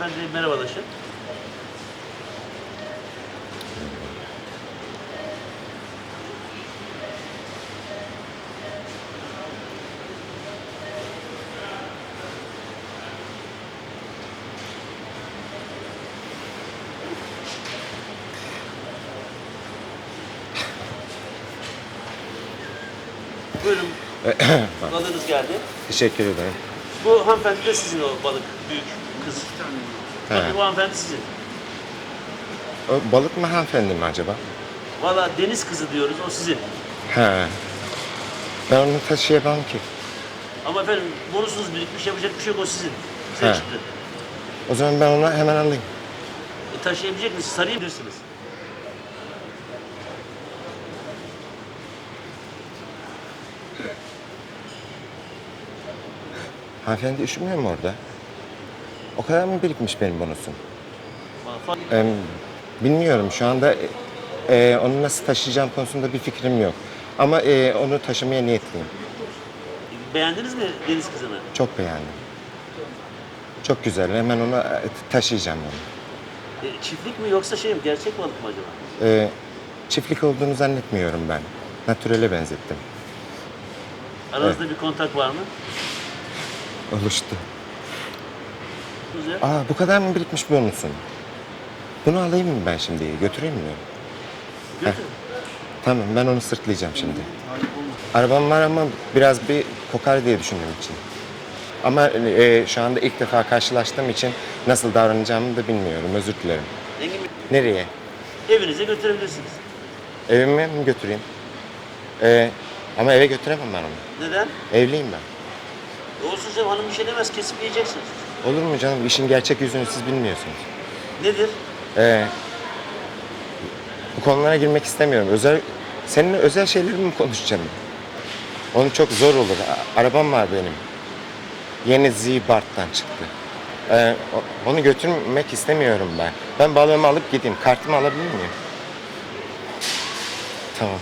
Ben de merhabalaşın. Buyurun. Balığınız geldi. Teşekkür ederim. Bu hanımefendi de sizin o balık, büyük kız. He. Bakın bu hanımefendi sizin. O balık mı hanımefendi mi acaba? Valla deniz kızı diyoruz, o sizin. He. Ben onu taşıyamam ki. Ama efendim bonusunuz birikmiş, yapacak bir şey yok, o sizin. Size He. çıktı. O zaman ben onu hemen alayım. E, taşıyabilecek misiniz? Sarayım diyorsunuz. Hanımefendi üşümüyor mu orada? O kadar mı birikmiş benim bonusum? Em, bilmiyorum şu anda e, onu nasıl taşıyacağım konusunda bir fikrim yok. Ama e, onu taşımaya niyetliyim. Beğendiniz mi deniz kızını? Çok beğendim. Çok güzel. Hemen onu e, taşıyacağım onu. E, çiftlik mi yoksa şey mi? Gerçek balık mı acaba? E, çiftlik olduğunu zannetmiyorum ben. Natürele benzettim. Aranızda bir kontak var mı? Oluştu. Güzel. Aa bu kadar mı birikmiş bonusun? Bunu alayım mı ben şimdi? Götüreyim mi? Götür. Tamam ben onu sırtlayacağım şimdi. Arabam var ama biraz bir kokar diye düşündüğüm için. Ama e, şu anda ilk defa karşılaştığım için nasıl davranacağımı da bilmiyorum. Özür dilerim. Engin Bey, Nereye? evinize götürebilirsiniz. Evime mi götüreyim? E, ama eve götüremem ben onu. Neden? Evliyim ben. Olsun canım hanım bir şey demez, kesip yiyeceksiniz. Olur mu canım? İşin gerçek yüzünü siz bilmiyorsunuz. Nedir? E, bu konulara girmek istemiyorum. Özel Seninle özel şeylerimi mi konuşacağım? Onu çok zor olur. A- Arabam var benim. Yeni Z-Bart'tan çıktı. Ee, o- onu götürmek istemiyorum ben. Ben balığımı alıp gideyim. Kartımı alabilir miyim? Tamam.